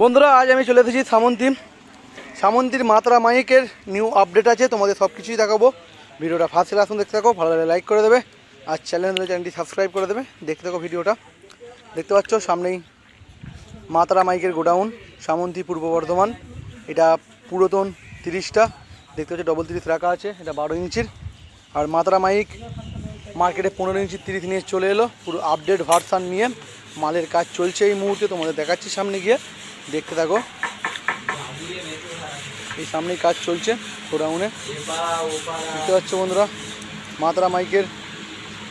বন্ধুরা, আজ আমি চলে এসেছি সামন্তী সামন্তীর মাত্রা মাইকের নিউ আপডেট আছে, তোমাদের সব কিছুই দেখাবো। ভিডিওটা ফার্স্ট আসুন দেখতে থাকো, ভালো লাগলে লাইক করে দেবে। আর চ্যানেল চ্যানেলটি সাবস্ক্রাইব করে দেবে। দেখতে থাকো ভিডিওটা। দেখতে পাচ্ছ, সামনেই মাতারা মাইকের গোডাউন, সামন্তী পূর্ব বর্ধমান। এটা পুরাতন তিরিশটা। দেখতে পাচ্ছ ডবল তিরিশ রাখা আছে, এটা বারো ইঞ্চির। আর মাতারা মাইক মার্কেটে পনেরো ইঞ্চি তিরিশ নিয়ে চলে এলো। পুরো আপডেট ভার্সান নিয়ে মালের কাজ চলছে এই মুহূর্তে, তোমাদের দেখাচ্ছি সামনে গিয়ে। দেখতে থাকো। এই সামনেই কাজ চলছে গোডাউনে। দেখতে পাচ্ছ বন্ধুরা, মাত্রা মাইকের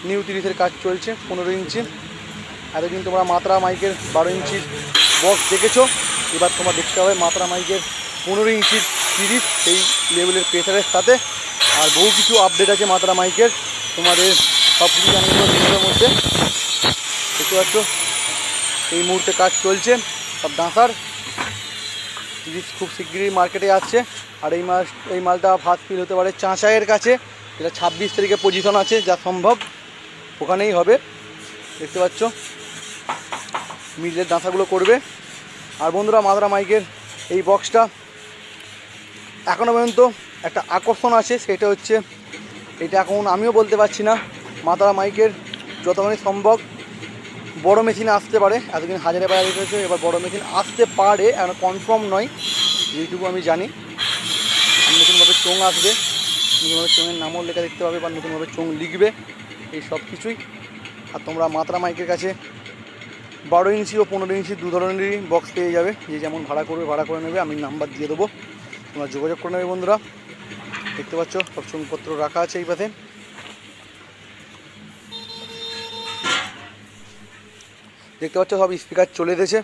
নিউ তিরিশের কাজ চলছে, পনেরো ইঞ্চি। এতদিন তোমরা মাত্রা মাইকের বারো ইঞ্চির বক্স দেখেছ, এবার তোমার দেখতে হবে মাত্রা মাইকের পনেরো ইঞ্চির তিরিশ, সেই লেভেলের প্রেসারের সাথে। আর বহু কিছু আপডেট আছে মাত্রা মাইকের, তোমাদের সব কিছু ভিডিওর মধ্যে। দেখতে পাচ্ছ, এই মুহূর্তে কাজ চলছে, সব ডাঁসার। জিনিস খুব শিগগিরই মার্কেটে আসছে। আর এই মাস, এই মালটা ফার্স্ট ফিল হতে পারে চাঁচাইয়ের কাছে। যেটা ছাব্বিশ তারিখে পজিশন আছে, যা সম্ভব ওখানেই হবে। দেখতে পাচ্ছ? মিলের ডাঁসাগুলো করবে। আর বন্ধুরা, মাদ্রা মাইকের এই বক্সটা এখনও পর্যন্ত একটা আকর্ষণ আছে, সেটা হচ্ছে, এটা এখন আমিও বলতে পারছি না, মাদ্রা মাইকের যতখানি সম্ভব বড় মেশিন আসতে পারে, এতদিন হাজারে বাইরে রেখেছে এবার বড় মেশিন আসতে পারে, এখন কনফার্ম নয় যেটুকু আমি জানি। নতুনভাবে চোং আসবে নতুনভাবে চোঙের নামও লেখা দেখতে পাবে বা নতুনভাবে চোং লিখবে, এই সব কিছুই। আর তোমরা মাত্রা মাইকের কাছে বারো ইঞ্চি ও পনেরো ইঞ্চি দু ধরনেরই বক্স পেয়ে যাবে, যে যেমন ভাড়া করবে, ভাড়া করে নেবে, আমি নাম্বার দিয়ে দেবো। তোমরা যোগাযোগ করে নেবে বন্ধুরা। দেখতে পাচ্ছ, সব চোংপত্র রাখা আছে এই পাশে। দেখতে পাচ্ছ, সব স্পিকার চলে এসেছে,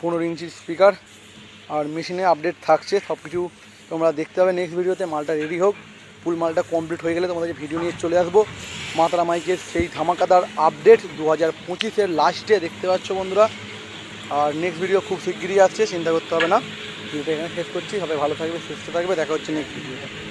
পনেরো ইঞ্চির স্পিকার আর মেশিনে আপডেট থাকছে সব কিছু তোমরা দেখতে হবে নেক্সট ভিডিওতে মালটা রেডি হোক। ফুল মালটা কমপ্লিট হয়ে গেলে তোমাদের ভিডিও নিয়ে চলে আসব। মাতারা মাইকের সেই ধামাকাদার আপডেট দু হাজার পঁচিশের লাস্টে দেখতে পাচ্ছ বন্ধুরা। আর নেক্সট ভিডিও খুব শিগগিরই আসছে, চিন্তা করতে হবে না। ভিডিওটা এখানে শেষ করছি, সবাই ভালো থাকবে, সুস্থ থাকবে, দেখা হচ্ছে নেক্সট ভিডিওতে